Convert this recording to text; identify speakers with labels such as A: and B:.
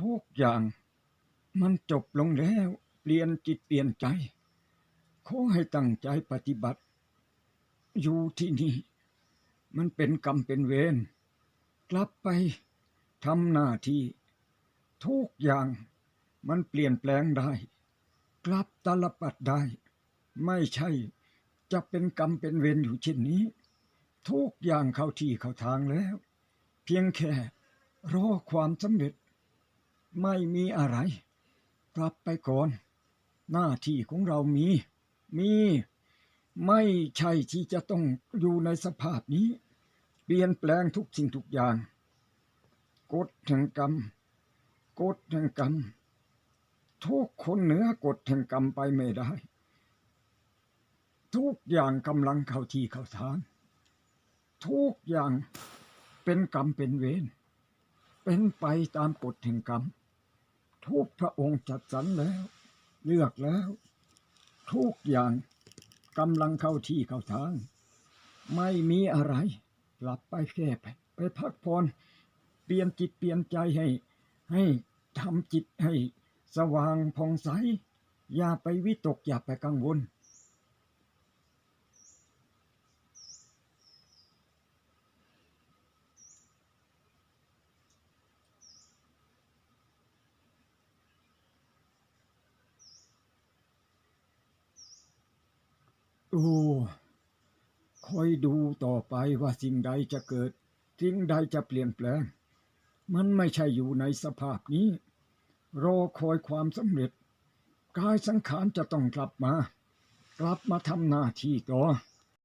A: ทุกอย่างมันจบลงแล้ว เปลี่ยนจิตเปลี่ยนใจ ขอให้ตั้งใจปฏิบัติ อยู่ที่นี่ มันเป็นกรรมเป็นเวรกลับไปทำหน้าที่ ทุกอย่างมันเปลี่ยนแปลงได้ กลับตลปัดได้ ไม่ใช่จะเป็นกรรมเป็นเวรอยู่เช่นนี้ ทุกอย่างเข้าที่เข้าทางแล้ว เพียงแค่รอความสำเร็จ ไม่มีอะไร กลับไปก่อน หน้าที่ของเรามี มี ไม่ใช่ที่จะต้องอยู่ในสภาพนี้ เปลี่ยนแปลงทุกสิ่งทุกอย่างกฎแห่งกรรมกฎแห่งกรรมทุกคนเหนือกฎแห่งกรรมไปไม่ได้ ทุกอย่างกำลังเข้าที่เข้าทางทุกอย่างเป็นกรรมเป็นเวรเป็นไปตามกฎแห่งกรรม ทุกพระองค์จัดสรรแล้ว เลือกแล้ว ทุกอย่างกำลังเข้าที่เข้าทาง ไม่มีอะไร หลับไปแค่ไปไปพักผ่อนเปลี่ยนจิตเปลี่ยนใจให้ ให้ทำจิตให้สว่างผ่องใส อย่าไปวิตกอย่าไปกังวล โอ้คอยดูต่อไปว่าสิ่งใดจะเกิด สิ่งใดจะเปลี่ยนแปลง มันไม่ใช่อยู่ในสภาพนี้ รอคอยความสำเร็จ กายสังขารจะต้องกลับมา กลับมาทำหน้าที่ต่อ